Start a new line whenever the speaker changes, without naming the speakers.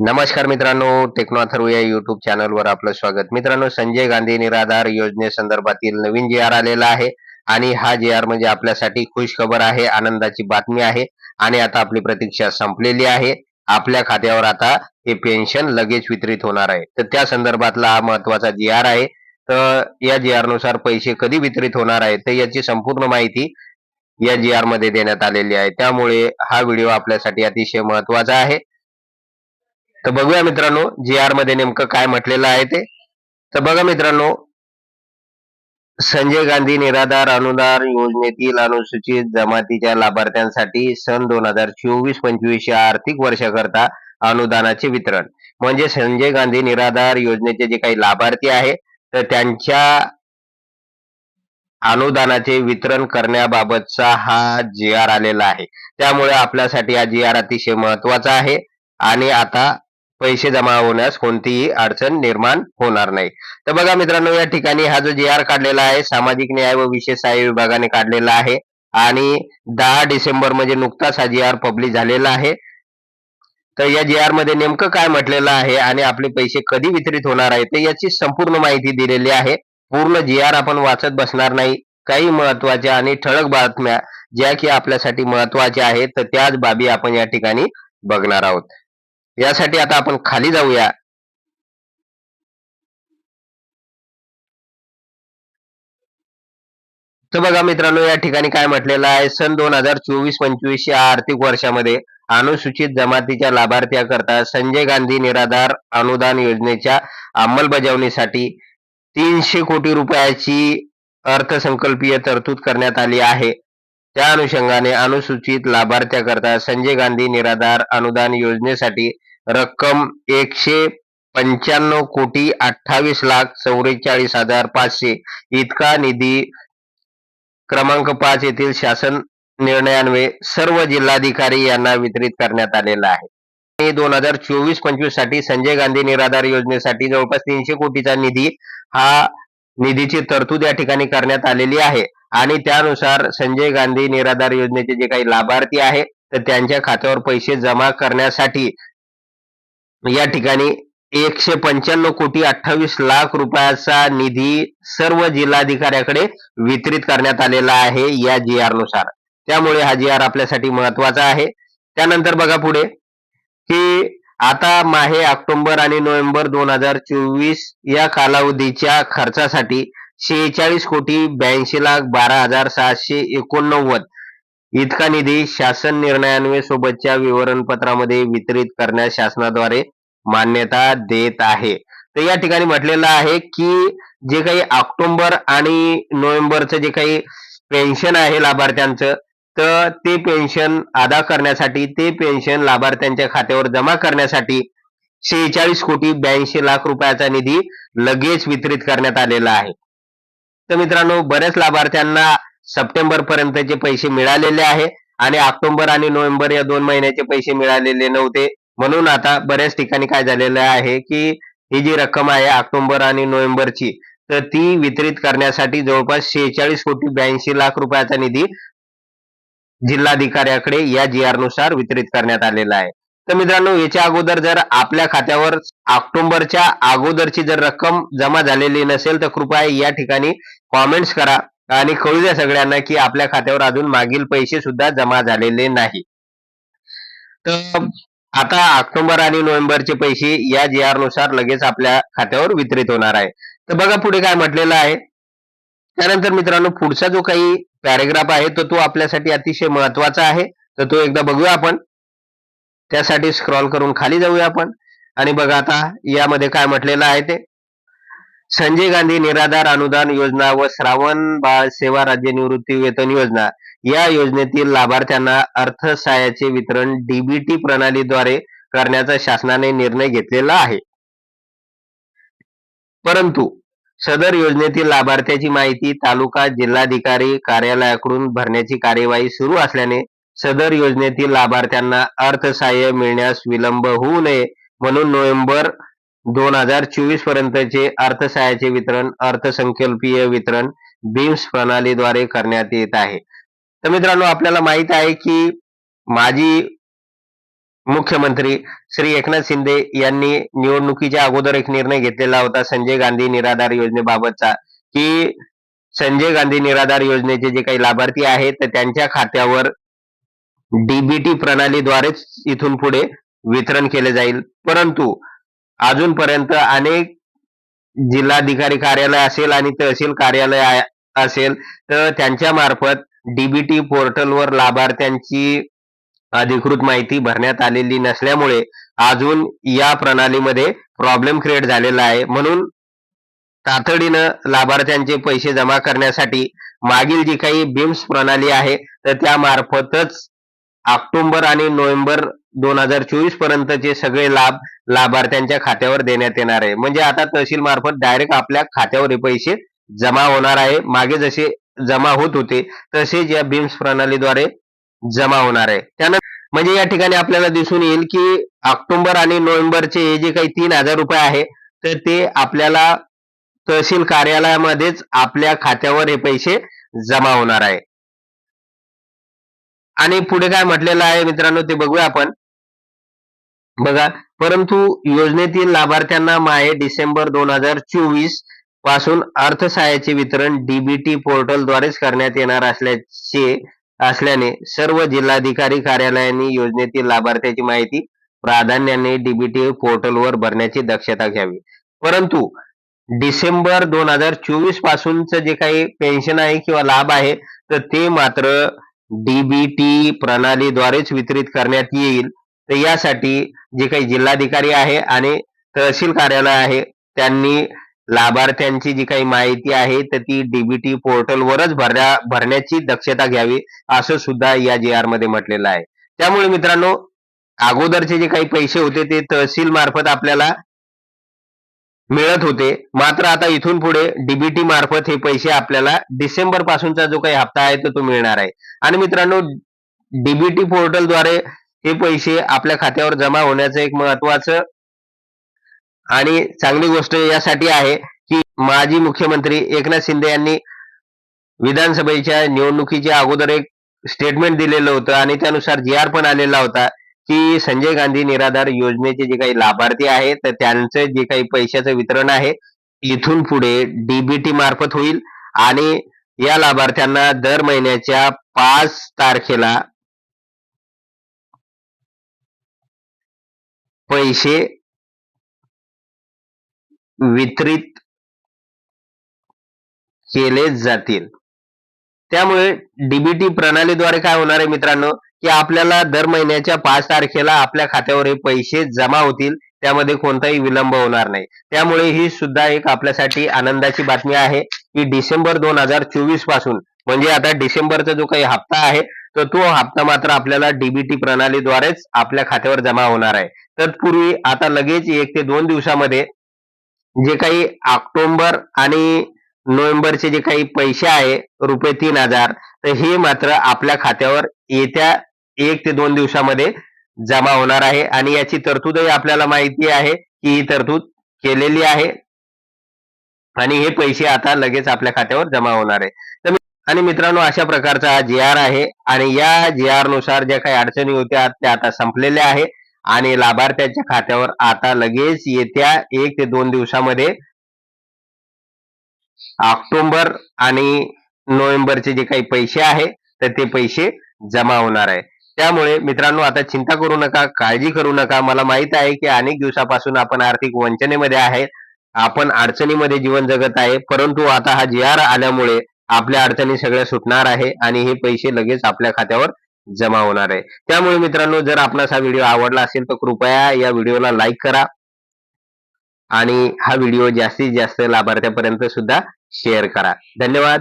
नमस्कार मित्रांनो टेक्नो या युट्यूब चॅनलवर आपलं स्वागत. मित्रांनो संजय गांधी निराधार योजनेसंदर्भातील नवीन जी आर आलेला आहे आणि हा जी आर म्हणजे आपल्यासाठी खुश खबर आहे आनंदाची बातमी आहे आणि आता आपली प्रतीक्षा संपलेली आहे. आपल्या खात्यावर आता हे पेन्शन लगेच वितरित होणार आहे. तर त्या संदर्भातला हा महत्त्वाचा जी आर आहे. तर या जी आरनुसार पैसे कधी वितरित होणार आहे तर याची संपूर्ण माहिती या जी आरमध्ये देण्यात आलेली आहे. त्यामुळे हा व्हिडिओ आपल्यासाठी अतिशय महत्त्वाचा आहे. तर बघूया मित्रांनो जी आरमध्ये नेमकं काय म्हटलेलं आहे ते. तर बघा मित्रांनो संजय गांधी निराधार अनुदान योजनेतील अनुसूचित जमातीच्या लाभार्थ्यांसाठी सन दोन हजार चोवीस पंचवीस या आर्थिक वर्षाकरता अनुदानाचे वितरण. म्हणजे संजय गांधी निराधार योजनेचे जे काही लाभार्थी आहे तर त्यांच्या अनुदानाचे वितरण करण्याबाबतचा हा जी आर आलेला आहे. त्यामुळे आपल्यासाठी हा जी आर अतिशय महत्त्वाचा आहे. आणि आता पैसे जमा होण्यास कोणतीही अडचण निर्माण होणार नाही. तर बघा मित्रांनो या ठिकाणी हा जो जी आर काढलेला आहे सामाजिक न्याय व विशेष सहाय्य विभागाने काढलेला आहे आणि दहा डिसेंबर म्हणजे नुकताच हा जी आर पब्लिश झालेला आहे. तर या जी आरमध्ये नेमकं काय म्हटलेलं आहे आणि आपले पैसे कधी वितरित होणार आहे तर याची संपूर्ण माहिती दिलेली आहे. पूर्ण जी आर आपण वाचत बसणार नाही. काही महत्त्वाच्या आणि ठळक बातम्या ज्या की आपल्यासाठी महत्त्वाच्या आहेत तर त्याच बाबी आपण या ठिकाणी बघणार आहोत. यासाठी आता आपण खाली जाऊया. तर बघा मित्रांनो या ठिकाणी काय म्हटलेलं आहे? सन दोन हजार चोवीस पंचवीस या आर्थिक वर्षामध्ये अनुसूचित जमातीच्या लाभार्थ्याकरता संजय गांधी निराधार अनुदान योजनेच्या अंमलबजावणीसाठी तीनशे कोटी रुपयाची अर्थसंकल्पीय तरतूद करण्यात आली आहे. त्या अनुषंगाने अनुसूचित लाभार्थ्याकरता संजय गांधी निराधार अनुदान योजनेसाठी रक्कम एकशे पंच्याण्णव कोटी अठ्ठावीस लाख चौवेचाळीस हजार पाचशे इतका निधी क्रमांक पाच येथील शासन निर्णयान्वये सर्व जिल्हाधिकारी यांना वितरित करण्यात आलेला आहे. दोन हजार चोवीस पंचवीससाठी संजय गांधी निराधार योजनेसाठी जवळपास तीनशे कोटीचा निधी हा निधीची तरतूद या ठिकाणी करण्यात आलेली आहे. आणि त्यानुसार संजय गांधी निराधार योजनेचे जे काही लाभार्थी आहे तर त्यांच्या खात्यावर पैसे जमा करण्यासाठी या ठिकाणी एकशे पंच्याण्णव कोटी अठ्ठावीस लाख रुपयाचा निधी सर्व जिल्हाधिकाऱ्याकडे वितरित करण्यात आलेला आहे या जी आरनुसार. त्यामुळे हा जी आर आपल्यासाठी महत्त्वाचा आहे. त्यानंतर बघा पुढे की आता माहे ऑक्टोबर आणि नोव्हेंबर दोन हजार चोवीस या कालावधीच्या खर्चासाठी शेहेचाळीस कोटी ब्याऐंशी लाख बारा हजार सहाशे एकोणनव्वद. इतका निधी शासन निर्णयान्वये सोबतच्या विवरणपत्रामध्ये वितरित करण्यास शासनाद्वारे मान्यता देत आहे. तर या ठिकाणी म्हटलेलं आहे की जे काही ऑक्टोबर आणि नोव्हेंबरचं जे काही पेन्शन आहे लाभार्थ्यांचं तर ते पेन्शन अदा करण्यासाठी ते पेन्शन लाभार्थ्यांच्या खात्यावर जमा करण्यासाठी शेहेचाळीस कोटी ब्याऐंशी लाख रुपयाचा निधी लगेच वितरित करण्यात आलेला आहे. तर मित्रांनो बऱ्याच लाभार्थ्यांना सप्टेंबर पर्यंतचे पैसे मिळालेले आहे आणि ऑक्टोबर आणि नोव्हेंबर या दोन महिन्याचे पैसे मिळालेले नव्हते. म्हणून आता बऱ्याच ठिकाणी काय झालेलं आहे की ही जी रक्कम आहे ऑक्टोबर आणि नोव्हेंबरची तर ती वितरित करण्यासाठी जवळपास शेहेचाळीस कोटी ब्याऐंशी लाख रुपयाचा निधी जिल्हाधिकाऱ्याकडे या जी आरनुसार वितरित करण्यात आलेला आहे. तर मित्रांनो याच्या अगोदर जर आपल्या खात्यावर ऑक्टोबरच्या अगोदरची जर रक्कम जमा झालेली नसेल तर कृपया या ठिकाणी कॉमेंट्स करा आणि कळू द्या सगळ्यांना की आपल्या खात्यावर अजून मागील पैसे सुद्धा जमा झालेले नाही. तर आता ऑक्टोबर आणि नोव्हेंबरचे पैसे या जी आरनुसार लगेच आपल्या खात्यावर वितरित होणार आहे. तर बघा पुढे काय म्हटलेलं आहे. त्यानंतर मित्रांनो पुढचा जो काही पॅरेग्राफ आहे तो तो आपल्यासाठी अतिशय महत्त्वाचा आहे. तर तो एकदा बघूया आपण. त्यासाठी स्क्रॉल करून खाली जाऊया आपण. आणि बघा आता यामध्ये काय म्हटलेलं आहे ते. संजय गांधी निराधार अनुदान योजना व श्रावण बाळ सेवा राज्य निवृत्ती वेतन योजना या योजनेतील लाभार्थ्यांना अर्थसहाय्याचे वितरण डीबीटी प्रणालीद्वारे करण्याचा शासनाने निर्णय घेतलेला आहे. परंतु सदर योजनेतील लाभार्थ्याची माहिती तालुका जिल्हाधिकारी कार्यालयाकडून भरण्याची कार्यवाही सुरू असल्याने सदर योजनेतील लाभार्थ्यांना अर्थसहाय्य मिळण्यास विलंब होऊ नये म्हणून नोव्हेंबर दोन हजार चोवीस पर्यंतचे अर्थसहाय्याचे वितरण अर्थसंकल्पीय वितरण बीम्स प्रणालीद्वारे करण्यात येत आहे. तर मित्रांनो आपल्याला माहीत आहे की माजी मुख्यमंत्री श्री एकनाथ शिंदे यांनी निवडणुकीच्या अगोदर एक निर्णय घेतलेला होता संजय गांधी निराधार योजनेबाबतचा की संजय गांधी निराधार योजनेचे जे काही लाभार्थी आहेत तर त्यांच्या खात्यावर डीबीटी प्रणालीद्वारेच इथून पुढे वितरण केले जाईल. परंतु अजूनपर्यंत अनेक जिल्हाधिकारी कार्यालय असेल आणि तहसील कार्यालय असेल तर त्यांच्या मार्फत डीबीटी पोर्टलवर लाभार्थ्यांची अधिकृत माहिती भरण्यात आलेली नसल्यामुळे अजून या प्रणालीमध्ये प्रॉब्लेम क्रिएट झालेला आहे. म्हणून तातडीनं लाभार्थ्यांचे पैसे जमा करण्यासाठी मागील जी काही बिम्स प्रणाली आहे तर त्यामार्फतच ऑक्टोबर आणि नोव्हेंबर दोन हजार चोवीस पर्यंतचे सगळे लाभ लाभार्थ्यांच्या खात्यावर देण्यात येणार आहे. म्हणजे आता तहसील मार्फत डायरेक्ट आपल्या खात्यावर हे पैसे जमा होणार आहे. मागे जसे जमा होत होते तसेच या बिम्स प्रणालीद्वारे जमा होणार आहे. त्यानंतर म्हणजे या ठिकाणी आपल्याला दिसून येईल की ऑक्टोबर आणि नोव्हेंबरचे हे जे काही तीन हजार रुपये आहे तर ते आपल्याला तहसील कार्यालयामध्येच आपल्या खात्यावर हे पैसे जमा होणार आहे. आणि पुढे काय म्हटलेलं आहे मित्रांनो ते बघूया आपण. बघा परंतु योजनेतील लाभार्थ्यांना माहे डिसेंबर दोन हजार चोवीसपासून अर्थसहाय्याचे वितरण डीबीटी पोर्टलद्वारेच करण्यात येणार असल्याचे असल्याने सर्व जिल्हाधिकारी कार्यालयांनी योजनेतील लाभार्थ्याची माहिती प्राधान्याने डीबीटी पोर्टलवर भरण्याची दक्षता घ्यावी. परंतु डिसेंबर दोन हजार चोवीस पासूनच जे काही पेन्शन आहे किंवा लाभ आहे तर ते मात्र डीबीटी प्रणालीद्वारेच वितरित करण्यात येईल. तर यासाठी जे काही जिल्हाधिकारी आहे आणि तहसील कार्यालय आहे त्यांनी लाभार्थ्यांची जी काही माहिती आहे तर ती डीबीटी पोर्टलवरच भरण्या भरण्याची दक्षता घ्यावी असं सुद्धा या जी आरमध्ये म्हटलेलं आहे. त्यामुळे मित्रांनो अगोदरचे जे काही पैसे होते ते तहसील मार्फत आपल्याला मिळत होते. मात्र आता इथून पुढे डीबीटी मार्फत हे पैसे आपल्याला डिसेंबर पासूनचा जो काही हप्ता आहे तो तो मिळणार आहे. आणि मित्रांनो डीबीटी पोर्टलद्वारे हे पैसे आपल्या खात्यावर जमा होण्याचं एक महत्वाचं आणि चांगली गोष्ट यासाठी आहे की माजी मुख्यमंत्री एकनाथ शिंदे यांनी विधानसभेच्या निवडणुकीच्या अगोदर एक स्टेटमेंट दिलेलं होतं आणि त्यानुसार जी आर पण आलेला होता. की संजय गांधी निराधार योजनेचे जे काही लाभार्थी आहेत तर त्यांचं जे काही पैशाचं वितरण आहे इथून पुढे डीबीटी मार्फत होईल. आणि या लाभार्थ्यांना दर महिन्याच्या पाच तारखेला पैसे वितरित केले जातील. त्यामुळे डीबीटी प्रणालीद्वारे काय होणार आहे मित्रांनो? की आपल्याला दर महिन्याच्या पाच तारखेला आपल्या खात्यावर हे पैसे जमा होतील त्यामध्ये कोणताही विलंब होणार नाही. त्यामुळे ही सुद्धा एक आपल्यासाठी आनंदाची बातमी आहे की डिसेंबर दोन हजार चोवीसपासून म्हणजे आता डिसेंबरचा जो काही हप्ता आहे तर तो हप्ता मात्र आपल्याला डीबीटी प्रणालीद्वारेच आपल्या खात्यावर जमा होणार आहे. तत्पूर्वी आता लगेच एक ते दोन दिवसामध्ये जे काही ऑक्टोबर आणि नोव्हेंबरचे जे काही पैसे आहे रुपये तीन हजार तर हे मात्र आपल्या खात्यावर येत्या एक ते दोन दिवसामध्ये जमा होणार आहे. आणि याची तरतूदही आपल्याला माहिती आहे की ही तरतूद केलेली आहे. आणि हे पैसे आता लगेच आपल्या खात्यावर जमा होणार आहे. तर आणि मित्रांनो अशा प्रकारचा हा जी आर आहे. आणि या जी आरनुसार ज्या काही अडचणी होत्या त्या आता संपलेल्या आहे. आणि लाभार्थ्याच्या खात्यावर आता लगेच येत्या एक ते दोन दिवसामध्ये ऑक्टोबर आणि नोव्हेंबरचे जे काही पैसे आहे तर ते पैसे जमा होणार आहे. त्यामुळे मित्रांनो आता चिंता करू नका काळजी करू नका. मला माहीत आहे की अनेक दिवसापासून आपण आर्थिक वंचनेमध्ये आहे आपण अडचणीमध्ये जीवन जगत आहे परंतु आता हा जी आर आल्यामुळे आपल्या अडचणी सगळ्या सुटणार आहे आणि हे पैसे लगेच आपल्या खात्यावर जमा होणार आहे. त्यामुळे मित्रांनो जर आपणास हा व्हिडिओ आवडला असेल तर कृपया या व्हिडिओला लाईक करा. आणि हा व्हिडिओ जास्तीत जास्त लाभार्थ्यापर्यंत सुद्धा शेअर करा. धन्यवाद.